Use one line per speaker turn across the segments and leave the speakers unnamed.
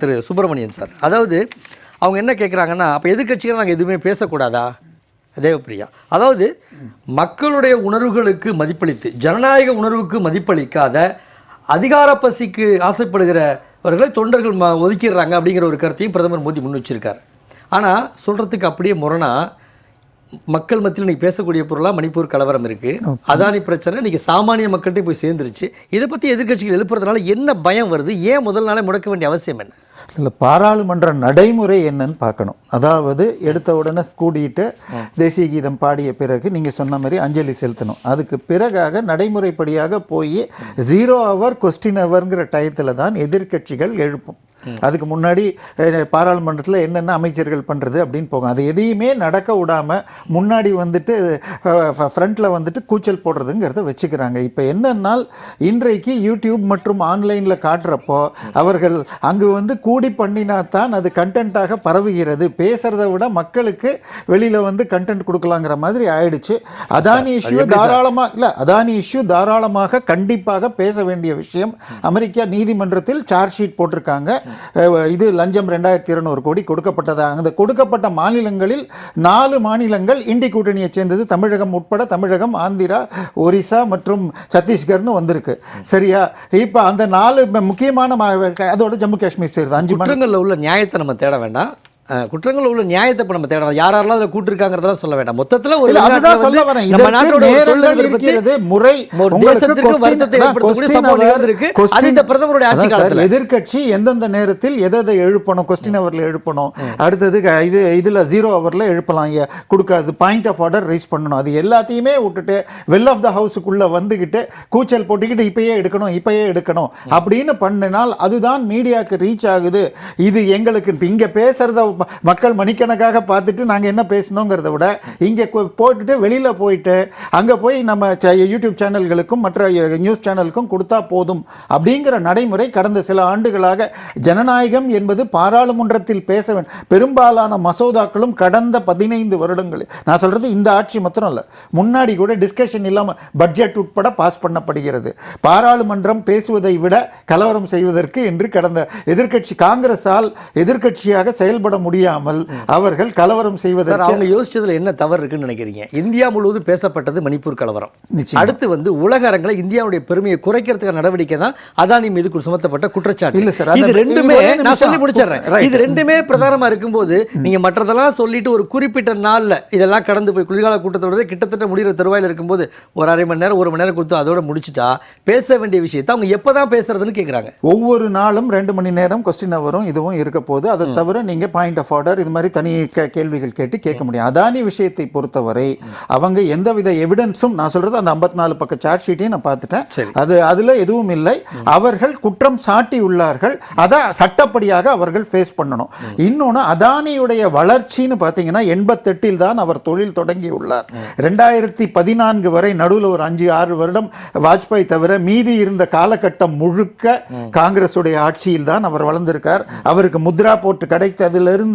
திரு Subramanian sir. அதாவது அவங்க என்ன கேட்குறாங்கன்னா அப்போ எதிர்க்கட்சிகள் நாங்கள் எதுவுமே பேசக்கூடாதா? தேவப்பிரியா. அதாவது மக்களுடைய உணர்வுகளுக்கு மதிப்பளித்து ஜனநாயக உணர்வுக்கு மதிப்பளிக்காத அதிகார பசிக்கு ஆசைப்படுகிறவர்களை தொண்டர்கள் ம ஒதுக்கிடுறாங்க அப்படிங்கிற ஒரு கருத்தையும் பிரதமர் மோடி முன் வச்சிருக்கார். ஆனால் சொல்கிறதுக்கு அப்படியே முரணா மக்கள் மத்தியில் இன்னைக்கு பேசக்கூடிய பொருளாக மணிப்பூர் கலவரம் இருக்குது அதானி பிரச்சனை இன்னைக்கு சாமானிய மக்கள்கிட்ட போய் சேர்ந்துருச்சு. இதை பற்றி எதிர்க்கட்சிகள் எழுப்புறதுனால என்ன பயம் வருது? ஏன் முதல் நாளே முடக்க வேண்டிய அவசியம் என்ன?
இல்லை பாராளுமன்ற நடைமுறை என்னன்னு பார்க்கணும். அதாவது எடுத்த உடனே கூடிட்டு தேசிய கீதம் பாடிய பிறகு நீங்கள் சொன்ன மாதிரி அஞ்சலி செலுத்தணும். அதுக்கு பிறகாக நடைமுறைப்படியாக போய் ஜீரோ ஹவர் கொஸ்டின் ஹவர்ங்கிற டயத்தில் தான் எதிர்க்கட்சிகள் எழுப்பும். அதுக்கு முன்னாடி பாராளுமன்றத்தில் என்னென்ன அமைச்சர்கள் பண்ணுறது அப்படின்னு போகும். அது எதையுமே நடக்க விடாமல் முன்னாடி வந்துட்டு ஃப்ரண்ட்டில் வந்துட்டு கூச்சல் போடுறதுங்கிறத வச்சுக்கிறாங்க. இப்போ என்னன்னால் இன்றைக்கு யூடியூப் மற்றும் ஆன்லைனில் காட்டுறப்போ அவர்கள் அங்கு வந்து கூடி பண்ணினா தான் அது கண்டென்ட்டாக பரவுகிறது. பேசுகிறத விட மக்களுக்கு வெளியில் வந்து கண்டென்ட் கொடுக்கலாங்கிற மாதிரி ஆயிடுச்சு. அதானி இஷ்யூ தாராளமாக இல்லை அதானி இஷ்யூ தாராளமாக கண்டிப்பாக பேச வேண்டிய விஷயம் அமெரிக்கா நீதிமன்றத்தில் சார்ஜ் ஷீட் போட்டிருக்காங்க. இது லஞ்சம் ரெண்டாயிரத்தி இருநூறு கோடி கொடுக்கப்பட்டதா? அந்த கொடுக்கப்பட்ட மாநிலங்களில் நாலு மாநிலங்கள் இண்டி கூட்டணியை சேர்ந்தது. தமிழகம் உட்பட தமிழகம் ஆந்திரா ஒரிசா மற்றும் சத்தீஸ்கர்னு வந்திருக்கு. சரியா? இப்போ அந்த நாலு முக்கியமான அதோட ஜம்மு காஷ்மீர் சேருது அஞ்சு மாநிலம்
உள்ள நியாயத்தை நம்ம தேட வேண்டாம். அஹ், குற்றங்களில் உள்ள நியாயத்தை இப்போ நம்ம தேட வேண்டாம் யார் யாரெல்லாம் அதில் கூட்டிருக்காங்கிறதெல்லாம் சொல்ல வேண்டாம். மொத்தத்தில் ஒரு
அதுதான் சொல்ல வரேன்.
நம்ம நாட்டோட
முறை
தேசத்திற்கு வருத்தத்தை ஏற்படுத்தக்கூடிய சம்பவம் நிகழ்ந்திருக்கு. அது இந்த பிரதமருடைய ஆட்சி காலத்துல.
எதிர்க்கட்சி எந்தெந்த நேரத்தில் எதை எதை எழுப்பணும் கொஸ்டின் ஹவர்ல எழுப்பணும் அடுத்தது இது இதுல ஜீரோ ஹவர்ல எழுப்பலாம். கொடுக்காது பாயிண்ட் ஆஃப் ஆர்டர் ரைஸ் பண்ணணும். அது எல்லாத்தையுமே விட்டுட்டு வெல் ஆஃப் த ஹவுஸுக்குள்ள வந்துக்கிட்டு கூச்சல் போட்டுக்கிட்டு இப்பயே எடுக்கணும் இப்பயே எடுக்கணும் அப்படின்னு பண்ணினால் அதுதான் மீடியாவுக்கு ரீச் ஆகுது. இது எங்களுக்கு இங்க பேசுறத ம- மக்கள் மணிக்கணக்காக பார்த்துட்டு நாங்கள் என்ன பேசணுங்கிறத விட இங்கே போட்டுட்டு வெளியில் போயிட்டு அங்கே போய் நம்ம ச- யூடியூப் சேனல்களுக்கும் மற்ற நியூஸ் சேனலுக்கும் கொடுத்தா போதும் அப்படிங்கிற நடைமுறை கடந்த சில ஆண்டுகளாக ஜனநாயகம் என்பது பாராளுமன்றத்தில் பேச வேண்டும் பெரும்பாலான மசோதாக்களும் கடந்த பதினைந்து வருடங்கள். நான் சொல்கிறது இந்த ஆட்சி மாத்திரம் இல்லை. முன்னாடி கூட டிஸ்கஷன் இல்லாமல் பட்ஜெட் உட்பட பாஸ் பண்ணப்படுகிறது. பாராளுமன்றம் பேசுவதை விட கலவரம் செய்வதற்கு என்று கடந்த எதிர்க்கட்சி காங்கிரஸால் எதிர்க்கட்சியாக செயல்பட முடியாமல் அவர்கள் கலவரம் செய்வதற்கு
அவங்க யோசிச்சதுல என்ன தவறு இருக்குன்னு நினைக்கிறீங்க? இந்தியா முழுவதும் பேசப்பட்டது மணிப்பூர் கலவரம். அடுத்து வந்து உலக அரங்கில் இந்தியாவுடைய பெருமையை குறைக்கிறதுக்கான நடவடிக்கை தான் அதானி மீது சுமத்தப்பட்ட குற்றச்சாட்டு.
இல்ல சார்,
இது ரெண்டுமே நான். சொல்லி முடிச்சிடுறேன். இது ரெண்டுமே பிரதானமா இருக்கும்போது நீங்க மற்றதெல்லாம் சொல்லிட்டு ஒரு குறிப்பிட்ட நாள்ல இதெல்லாம் கடந்து போய் குளிர்கால கூட்டத்தோட கிட்டத்தட்ட முடிகிற தருவாயில் இருக்கும்போது ஒரு அரை மணி நேரம் ஒரு மணி நேரம் கொடுத்து அதோட முடிச்சிட்டா பேச வேண்டிய விஷயத்தை அவங்க எப்பதான் பேசுறதுன்னு கேக்குறாங்க.
ஒவ்வொரு நாளும் ரெண்டு மணி நேரம் கொஸ்டின் வரும் இதுவும் இருக்க போது அதை தவிர நீங்க பாயிண்ட் ஆஃப் ஆர்டர் இது மாதிரி தனி கேள்விகள் கேட்டு கேட்க முடியும். அதானி விஷயத்தை பொறுத்தவரை அவங்க எந்தவித எவிடன்ஸும் நான் சொல்றது அந்த 54 நாலு பக்க சார்ஜ் ஷீட்டையும் நான் பார்த்துட்டேன். அது அதுல எதுவும் இல்லை. அவர்கள் குற்றம் சாட்டி உள்ளார்கள். அதை சட்டப்படியாக அவர்கள் ஃபேஸ் பண்ணணும். இன்னொன்னு அதானியுடைய வளர்ச்சின்னு பார்த்தீங்கன்னா எண்பத்தெட்டில் தான் அவர் தொழில் தொடங்கி உள்ளார். ரெண்டாயிரத்தி பதினான்கு வரை நடுவில் ஒரு அஞ்சு ஆறு வருடம் வாஜ்பாய் தவிர மீதி இருந்த காலகட்டம் முழுக்க காங்கிரஸுடைய ஆட்சியில் தான் அவர் வளர்ந்திருக்கார். அவருக்கு முத்ரா போட்டு கிடைத்ததிலிருந்து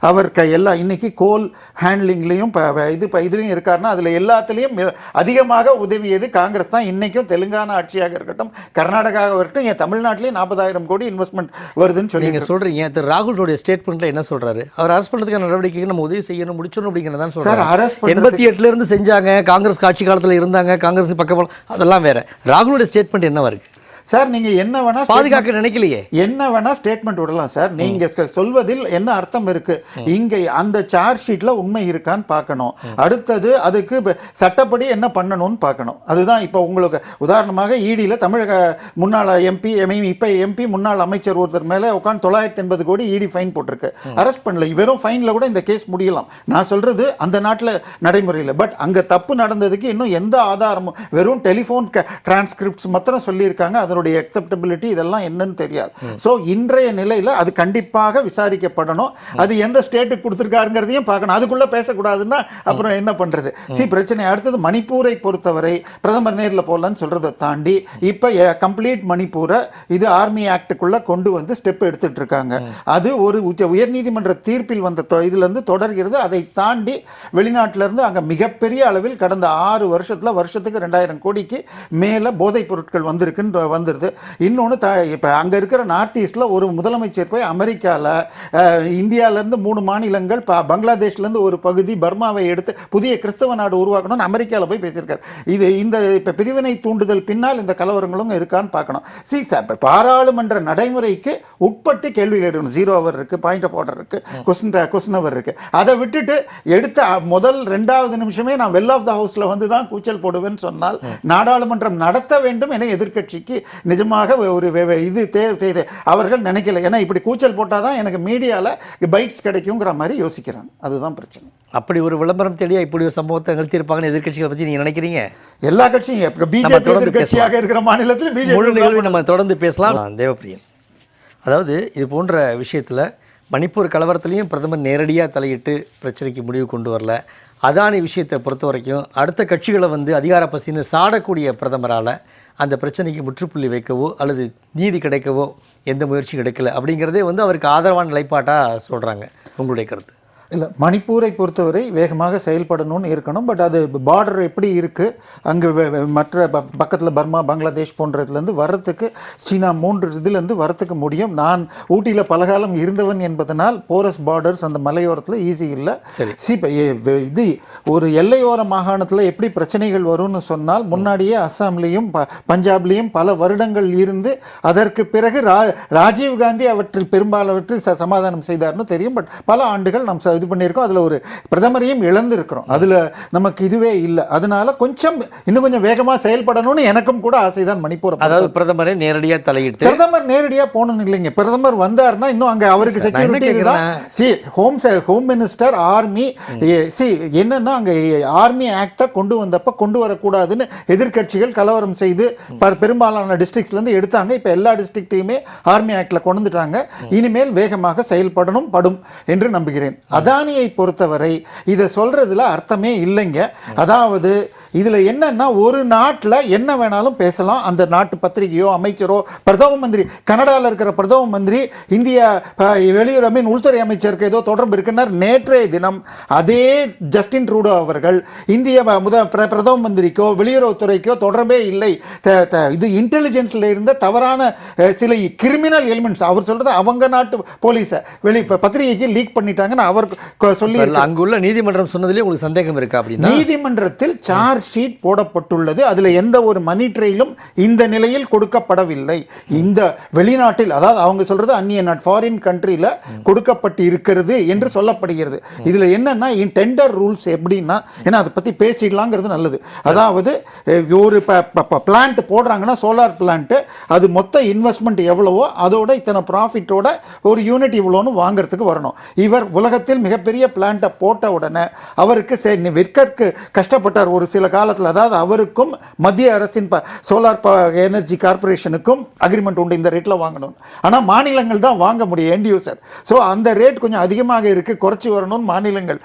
அவர் க- எல்லா இன்னைக்கு கோல் ஹேண்ட்லிங்லேயும் இது இதுலையும் இருக்காருன்னா அதில் எல்லாத்துலேயும் அதிகமாக உதவியது காங்கிரஸ் தான். இன்னைக்கும் தெலுங்கானா ஆட்சியாக இருக்கட்டும் கர்நாடகாவாக இருக்கட்டும் என் தமிழ்நாட்டிலேயே நாற்பதாயிரம் கோடி இன்வெஸ்ட்மெண்ட் வருதுன்னு சொல்லி
நீங்க சொல்றீங்க. திரு ராகுலுடைய ஸ்டேட்மெண்ட்ல என்ன சொல்றாரு? அவர் அரசு பண்றதுக்கான நடவடிக்கைக்கு நம்ம உதவி செய்யணும் முடிச்சணும் அப்படிங்கிறதான்
அரெஸ்ட் பண்ணுறது
எண்பத்தி எட்டுல இருந்து செஞ்சாங்க காங்கிரஸ் ஆட்சி காலத்துல இருந்தாங்க காங்கிரஸ் பக்கம் அதெல்லாம் வேற. ராகுலுடைய ஸ்டேட்மெண்ட் என்னவா இருக்கு?
சார் நீங்க என்ன வேணா
பாதுகாக்க நினைக்கலையே.
என்ன வேணா ஸ்டேட்மெண்ட் விடலாம் சார். நீங்க சொ- சொல்வதில் என்ன அர்த்தம் இருக்கு? இங்க அந்த சார்ஜ் ஷீட்ல உண்மை இருக்கான்னு பார்க்கணும். அடுத்தது அதுக்கு சட்டப்படி என்ன பண்ணணும்னு பார்க்கணும். அதுதான் இப்போ உங்களுக்கு உதாரணமாக ஈடியில் தமிழக முன்னாள் எம்பி இப்போ எம்பி முன்னாள் அமைச்சர் ஒருத்தர் மேலே உட்காந்து தொள்ளாயிரத்தி எண்பது கோடி இடி ஃபைன் போட்டிருக்கு. அரெஸ்ட் பண்ணல. வெறும் ஃபைனில் கூட இந்த கேஸ் முடியலாம். நான் சொல்றது அந்த நாட்டில் நடைமுறையில். பட் அங்க தப்பு நடந்ததுக்கு இன்னும் எந்த ஆதாரமும் வெறும் டெலிஃபோன் டிரான்ஸ்கிரிப்ட்ஸ் மாத்திரம் சொல்லியிருக்காங்க. அதனுடைய அக்செப்டபிலிட்டி இதெல்லாம் என்னன்னு தெரியாது. ஸோ இன்றைய நிலையில் அது கண்டிப்பாக விசாரிக்கப்படணும். அது எந்த ஸ்டேட்டுக்கு கொடுத்துருக்காருங்கிறதையும் பார்க்கணும். அதுக்குள்ளே பேசக்கூடாதுன்னா அப்புறம் என்ன பண்ணுறது சி பிரச்சனை அடுத்தது மணிப்பூரை பொறுத்தவரை பிரதமர் நேரில் போகலான்னு சொல்கிறத தாண்டி இப்போ கம்ப்ளீட் மணிப்பூரை இது ஆர்மி ஆக்டுக்குள்ளே கொண்டு வந்து ஸ்டெப் எடுத்துகிட்டு இருக்காங்க. அது ஒரு உச்ச உயர்நீதிமன்ற தீர்ப்பில் வந்த தொ- தொடர்கிறது. அதை தாண்டி வெளிநாட்டிலிருந்து அங்கே மிகப்பெரிய அளவில் கடந்த ஆறு வருஷத்தில் வருஷத்துக்கு ரெண்டாயிரம் கோடிக்கு மேலே போதைப் பொருட்கள் வந்திருக்குன்னு வந்துடுது இன்னொன்று த இப்போ அங்கே இருக்கிற நார்த் ஈஸ்டில் ஒரு முதலமைச்சர் போய் அமெரிக்காவில் இந்தியாவிலேருந்து மூணு மாநிலங்கள் ப பங்களாதேஷ்லேருந்து ஒரு பகுதி பர்மாவை எடுத்து புதிய கிறிஸ்தவ நாடு உருவாக்கணும்னு அமெரிக்காவில் போய் பேசியிருக்காரு. இது இந்த இப்போ பிரிவினை தூண்டுதல் பின்னால் இந்த கலவரங்களும் இருக்கான்னு பார்க்கணும். சி இப்போ பாராளுமன்ற நடைமுறைக்கு உட்பட்டு கேள்வி கேட்கணும் ஜீரோ அவர் இருக்குது பாயிண்ட் ஆஃப் ஆர்டர் இருக்குது கொஸ்டின் கொஸ்டின் அவர் இருக்குது அதை விட்டுட்டு எடுத்த முதல் ரெண்டாவது நிமிஷமே நான் வெல் ஆஃப் த ஹவுஸில் வந்து தான் கூச்சல் போடுவேன்னு சொன்னால் நாடாளுமன்றம் நடத்த வேண்டும் என எதிர்க்கட்சிக்கு நிஜமாக ஒரு இது தே அவர்கள் நினைக்கல. ஏன்னா இப்படி கூச்சல் போட்டால் தான் எனக்கு மீடியாவில் பைட்ஸ் கிடைக்குங்கிற மாதிரி யோசிக்கிறாங்க. அதுதான் பிரச்சனை.
அப்படி ஒரு விளம்பரம் தேடியா இப்படி ஒரு சம்பவத்தை நிகழ்த்தியிருப்பாங்கன்னு எதிர்க்கட்சிகளை பற்றி நீங்கள் நினைக்கிறீங்க?
எல்லா கட்சியும் பிஜேபி
தொடர்ந்து
எதிர்க்கட்சியாக இருக்கிற மாநிலத்தில் பிஜேபி
நம்ம தொடர்ந்து பேசலாம். தேவப்பிரியன். அதாவது இது போன்ற விஷயத்தில் மணிப்பூர் கலவரத்துலேயும் பிரதமர் நேரடியாக தலையிட்டு பிரச்சனைக்கு முடிவு கொண்டு வரல. அதானி விஷயத்தை பொறுத்த வரைக்கும் அடுத்த கட்சிகளை வந்து அதிகார பசின்னு சாடக்கூடிய பிரதமரால் அந்த பிரச்சனைக்கு முற்றுப்புள்ளி வைக்கவோ அல்லது நீதி கிடைக்கவோ எந்த முயற்சியும் கிடைக்கல அப்படிங்கிறதே வந்து அவருக்கு ஆதரவான நிலைப்பாட்டாக சொல்கிறாங்க உங்களுடைய கருத்து.
இல்லை மணிப்பூரை பொறுத்தவரை வேகமாக செயல்படணும்னு இருக்கணும். பட் அது பார்டர் எப்படி இருக்குது அங்கே மற்ற பக்கத்தில் பர்மா பங்களாதேஷ் போன்றதுலேருந்து வர்றதுக்கு சீனா மூன்று இதுலேருந்து வரத்துக்கு முடியும். நான் ஊட்டியில் பலகாலம் இருந்தவன் என்பதனால் போரஸ் பார்டர்ஸ் அந்த மலையோரத்தில் ஈஸி இல்லை. சி இது ஒரு எல்லையோர மாகாணத்தில் எப்படி பிரச்சனைகள் வரும்னு சொன்னால் முன்னாடியே அஸ்ஸாம்லேயும் ப பஞ்சாப்லேயும் பல வருடங்கள் இருந்து அதற்கு பிறகு ரா ராஜீவ் காந்தி அவற்றில் பெரும்பாலானவற்றில் ச சமாதானம் செய்தார்னு தெரியும். பட் பல ஆண்டுகள் நாம் ச- இது பண்ணியிருக்கோம். அதில் ஒரு பிரதமரையும் இழந்திருக்கிறோம். அதில் நமக்கு இதுவே இல்லை. அதனால கொஞ்சம் இன்னும் கொஞ்சம் வேகமாக செயல்படணும்னு எனக்கும் கூட ஆசைதான் மணிப்பூர்
அதாவது பிரதமரே நேரடியாக தலையிட்டு
பிரதமர் நேரடியா போகணும்னு இல்லைங்க. பிரதமர் வந்தாருன்னா இன்னும் அங்க அவருக்கு செக்யூரிட்டி இதுதான். C home home minister army C என்னன்னா அங்க ஆர்மி ஆக்டை கொண்டு வந்தப்ப கொண்டு வரக்கூடாதுன்னு எதிர்க்கட்சிகள் கலவரம் செய்து பெரும்பாலான இருந்து எடுத்தாங்க. இப்போ எல்லா டிஸ்ட்ரிக்ட்டையுமே ஆர்மி ஆக்டில் கொண்டு வந்துட்டாங்க இனிமேல் வேகமாக செயல்படணும் படும் என்று நம்புகிறேன். அதானியை பொறுத்தவரை இதை சொல்றதுல அர்த்தமே இல்லைங்க. அதாவது இதுல என்னன்னா ஒரு நாட்டுல என்ன வேணாலும் பேசலாம். அந்த நாட்டு பத்திரிகையோ அமைச்சரோ பிரதம மந்திரி கனடால இருக்கிற பிரதம மந்திரி இந்தியா வெளியுறவு ஐ மீன் உள்துறை அமைச்சருக்கு ஏதோ தொடர்பு இருக்குன்னார் நேற்றைய தினம். அதே ஜஸ்டின் ட்ரூடோ அவர்கள் இந்திய முத பிர- பிரதம மந்திரிக்கோ வெளியுறவுத்துறைக்கோ தொடர்பே இல்லை. இது இன்டெலிஜென்ஸ்ல இருந்த தவறான சில கிரிமினல் எலிமெண்ட்ஸ் அவர் சொல்றது அவங்க நாட்டு போலீஸை வெளி பத்திரிகைக்கு லீக் பண்ணிட்டாங்கன்னு அவர் சொல்லி
அங்குள்ள நீதிமன்றம் சொன்னதுலேயே உங்களுக்கு சந்தேகம் இருக்கா அப்படின்னா?
நீதிமன்றத்தில் சார்ஜ் ஷீட் போடப்பட்டுள்ளது. அதில் எந்த ஒரு மணி ட்ரெயிலும் இந்த நிலையில் கொடுக்கப்படவில்லை. இந்த வெளிநாட்டில் அதாவது அவங்க சொல்கிறது அந்நிய நாட் ஃபாரின் கண்ட்ரியில் கொடுக்கப்பட்டு இருக்கிறது என்று சொல்லப்படுகிறது. இதில் என்னென்னா இன் டெண்டர் ரூல்ஸ் எப்படின்னா ஏன்னா அதை பற்றி பேசிடலாங்கிறது நல்லது. அதாவது ஒரு பிளான்ட் போடுறாங்கன்னா சோலார் பிளான்ட்டு அது மொத்த இன்வெஸ்ட்மெண்ட் எவ்வளவோ அதோட இத்தனை ப்ராஃபிட்டோட ஒரு யூனிட் இவ்வளோன்னு வாங்குறதுக்கு வரணும். இவர் உலகத்தில் மிகப்பெரிய பிளான்ட்டை போட்ட உடனே அவருக்கு சரி விற்கற்கு கஷ்டப்பட்டார் ஒரு சில காலத்தில் அதாவது அவருக்கும் மத்திய அரசின் ப சோலார் ப எனர்ஜி கார்ப்பரேஷனுக்கும் அக்ரிமெண்ட் உண்டு இந்த ரேட்டில் வாங்கணும் ஆனால் மாநிலங்கள் தான் வாங்க முடியும் எண்ட் யூசர் ஸோ அந்த ரேட் கொஞ்சம் அதிகமாக இருக்குது குறைச்சி வரணும்னு மாநிலங்கள்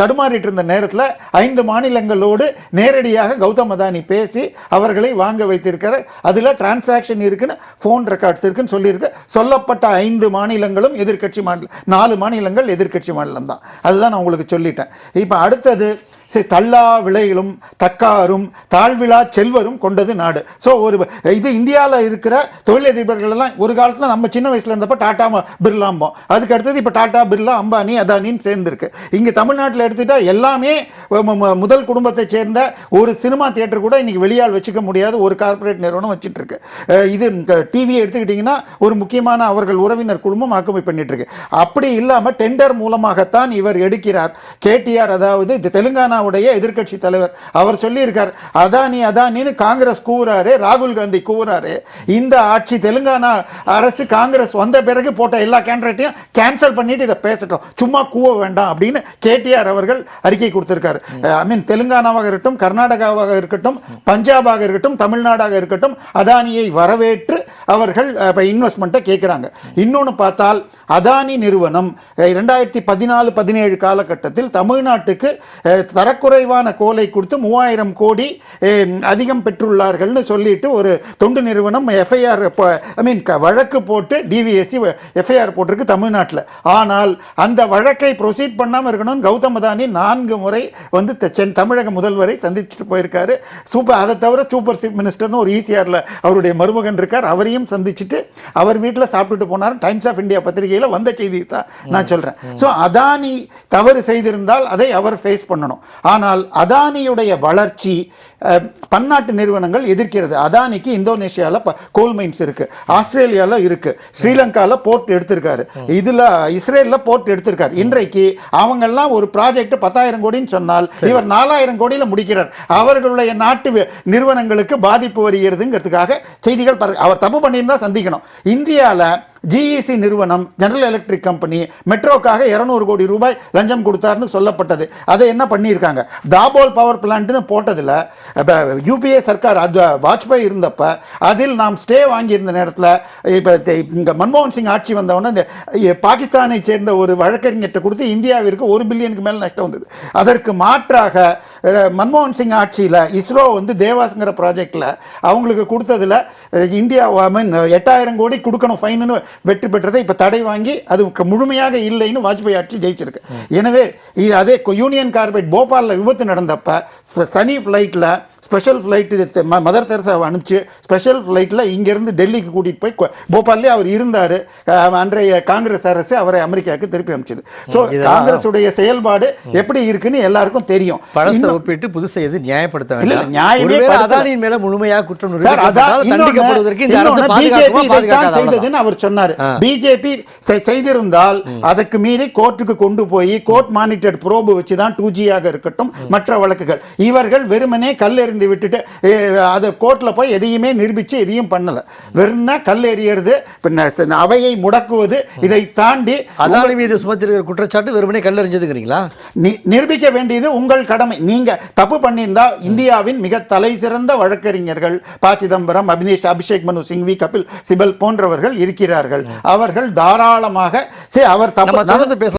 தடுமாறிட்டு இருந்த நேரத்தில் ஐந்து மாநிலங்களோடு நேரடியாக கௌதம் அதானி பேசி அவர்களை வாங்க வைத்திருக்கிற அதில் டிரான்சாக்ஷன் இருக்குன்னு ஃபோன் ரெக்கார்ட்ஸ் இருக்குன்னு சொல்லியிருக்கு. சொல்லப்பட்ட ஐந்து மாநிலங்களும் எதிர்க்கட்சி மாநிலம் நாலு மாநிலங்கள் எதிர்க்கட்சி மாநிலம் தான். அதுதான் நான் உங்களுக்கு சொல்லிட்டேன். இப்போ அடுத்தது சரி தள்ளா விளைகளும் தக்காரும் தாழ்விழா செல்வரும் கொண்டது நாடு. ஸோ ஒரு இது இந்தியாவில் இருக்கிற தொழிலதிபர்கள் எல்லாம் ஒரு காலத்தில் நம்ம சின்ன வயசில் இருந்தப்போ டாட்டா பிர்லா பிர்லாம்போம் அதுக்கு அடுத்தது இப்போ டாட்டா பிர்லா அம்பானி அதானின்னு சேர்ந்துருக்கு. இங்கே தமிழ்நாட்டில் எடுத்துக்கிட்டால் எல்லாமே முதல் குடும்பத்தை சேர்ந்த ஒரு சினிமா தியேட்டர் கூட இன்றைக்கி வெளியால் வச்சுக்க முடியாத ஒரு கார்ப்பரேட் நிறுவனம் வச்சுட்டு இருக்கு இது டிவி எடுத்துக்கிட்டிங்கன்னா ஒரு முக்கியமான அவர்கள் உறவினர் குழுமம் ஆக்குமை பண்ணிட்டு இருக்கு அப்படி இல்லாமல் டெண்டர் மூலமாகத்தான் இவர் எடுக்கிறார். கேடிஆர் அதாவது தெலுங்கானா தெலுங்கானாவுடைய எதிர்க்கட்சி தலைவர். அவர் சொல்லியிருக்கார் அதானி அதானின்னு காங்கிரஸ் கூவுறாரு ராகுல் காந்தி கூவுறாரு. இந்த ஆட்சி தெலுங்கானா அரசு காங்கிரஸ் வந்த பிறகு போட்ட எல்லா கேண்டிடேட்டையும் கேன்சல் பண்ணிட்டு இதை பேசட்டும். சும்மா கூவ வேண்டாம் அப்படின்னு கேடிஆர் அவர்கள் அறிக்கை கொடுத்திருக்காரு. ஐ மீன் தெலுங்கானாவாக இருக்கட்டும் கர்நாடகாவாக இருக்கட்டும் பஞ்சாபாக இருக்கட்டும் தமிழ்நாடாக இருக்கட்டும் அதானியை வரவேற்று அவர்கள் இப்போ இன்வெஸ்ட்மெண்ட்டை கேட்குறாங்க இன்னொன்று பார்த்தால் அதானி நிறுவனம் ரெண்டாயிரத்தி பதினாலு பதினேழு காலகட்டத்தில் தமிழ்நாட்டுக்கு தர தரக்குறைவான கோலை கொடுத்து மூவாயிரம் கோடி அதிகம் பெற்றுள்ளார்கள்னு சொல்லிட்டு ஒரு தொண்டு நிறுவனம் எஃப்ஐஆர் ஐ மீன் வழக்கு போட்டு டிவிஎஸ்சி எஃப்ஐஆர் போட்டிருக்கு தமிழ்நாட்டில். ஆனால் அந்த வழக்கை ப்ரொசீட் பண்ணாமல் இருக்கணும்னு கௌதம் அதானி நான்கு முறை வந்து சென் தமிழக முதல்வரை சந்திச்சுட்டு போயிருக்காரு. சூப்பர் அதை தவிர சூப்பர் சீஃப் மினிஸ்டர்னு ஒரு ஈசிஆரில் அவருடைய மருமகன் இருக்கார். அவரையும் சந்திச்சுட்டு அவர் வீட்டில் சாப்பிட்டுட்டு போனார். டைம்ஸ் ஆஃப் இந்தியா பத்திரிகையில் வந்த செய்தி தான் நான் சொல்கிறேன் ஸோ அதானி தவறு செய்திருந்தால் அதை அவர் ஃபேஸ் பண்ணணும். ஆனால் அதானியுடைய வளர்ச்சி பன்னாட்டு நிறுவனங்கள் எதிர்க்கிறது. அதானிக்கு இந்தோனேஷியாவில் கோல் மைன்ஸ் இருக்கு. ஆஸ்திரேலியாவில் இருக்கு. ஸ்ரீலங்காவில் போர்ட் எடுத்திருக்காரு. இதில் இஸ்ரேலில் போர்ட் எடுத்திருக்காரு. இன்றைக்கு அவங்கெல்லாம் ஒரு ப்ராஜெக்ட் பத்தாயிரம் கோடின்னு சொன்னால் இவர் நாலாயிரம் கோடியில் முடிக்கிறார். அவர்களுடைய நாட்டு நிறுவனங்களுக்கு பாதிப்பு வருகிறதுங்கிறதுக்காக செய்திகள் அவர் தப்பு பண்ணியிருந்தா சந்திக்கணும். இந்தியாவில் ஜிஇசி நிறுவனம் ஜெனரல் எலக்ட்ரிக் கம்பெனி மெட்ரோக்காக இருநூறு கோடி ரூபாய் லஞ்சம் கொடுத்தாருன்னு சொல்லப்பட்டது. அதை என்ன பண்ணியிருக்காங்க? தாபோல் பவர் பிளான்ட்னு போட்டதில் யூபிஏ சர்க்கார் அது வாஜ்பாய் இருந்தப்ப அதில் நாம் ஸ்டே வாங்கியிருந்த நேரத்தில் இப்போ இங்கே மன்மோகன் சிங் ஆட்சி வந்தவொடனே இந்த பாகிஸ்தானை சேர்ந்த ஒரு வழக்கறிஞர்கிட்ட கொடுத்து இந்தியாவிற்கு ஒரு பில்லியனுக்கு மேல் நஷ்டம் வந்தது. அதற்கு மாற்றாக மன்மோகன் சிங் ஆட்சியில் இஸ்ரோ வந்து தேவாஸ்ங்கிற ப்ராஜெக்டில் அவங்களுக்கு கொடுத்ததுல இந்தியா ஐ மீன் எட்டாயிரம் கோடி கொடுக்கணும் ஃபைனுன்னு வெற்றி பெற்றதை இப்போ தடை வாங்கி அது முழுமையாக இல்லைன்னு வாஜ்பாய் ஆட்சி ஜெயிச்சிருக்கு. எனவே இது அதே யூனியன் கார்பைட் போபாலில் விபத்து நடந்தப்ப சனி ஃப்ளைட்டில் ஸ்பெஷல் ஃப்ளைட்டு மதர் தெரசாவை அனுப்பிச்சு ஸ்பெஷல் ஃப்ளைட்டில் இங்கேருந்து டெல்லிக்கு கூட்டிகிட்டு போய் போபால்லே அவர் இருந்தார். அன்றைய காங்கிரஸ் அரசு அவரை அமெரிக்காவுக்கு திருப்பி அனுப்பிச்சது. ஸோ காங்கிரஸுடைய செயல்பாடு எப்படி இருக்குன்னு எல்லாருக்கும் தெரியும்.
பழசை ஒப்பிட்டு புதுசை எது நியாயப்படுத்த
இல்ல, நியாயமே.
அதானியின் மேல முழுமையாக குற்றம்
சார் அதான் செய்ததுன்னு அவர் சொன்னார். பிஜேபி செய்திருந்தால் அதுக்கு மீறி கோர்ட்டுக்கு கொண்டு போய் கோர்ட் மானிட்டர்ட் ப்ரோபு வச்சு தான் டூ ஜியாக இருக்கட்டும் மற்ற வழக்குகள். இவர்கள் வெறுமனே கல் எறிந்து விட்டுட்டு அது கோர்ட்ல போய் எதையுமே நிரூபிச்சு எதையும் பண்ணல. வெறும்னா கல் எறியறது அவையை முடக்குவது இதை தாண்டி
அதானி மீது சுமத்திருக்கிற குற்றச்சாட்டு வெறுமனே கல்லறிஞ்சதுங்கிறீங்களா?
நி- நிரூபிக்க வேண்டியது உங்கள் கடமை. நீங்க தப்பு பண்ணியிருந்தா இந்தியாவின் மிக தலை சிறந்த வழக்கறிஞர்கள் ப சிதம்பரம் அபினேஷ் அபிஷேக் மனு சிங்வி கபில் சிபல் போன்றவர்கள் இருக்கிறார்கள். அவர்கள் தாராளமாக சரி அவர் தப்பு
தொடர்ந்து பேசலாம்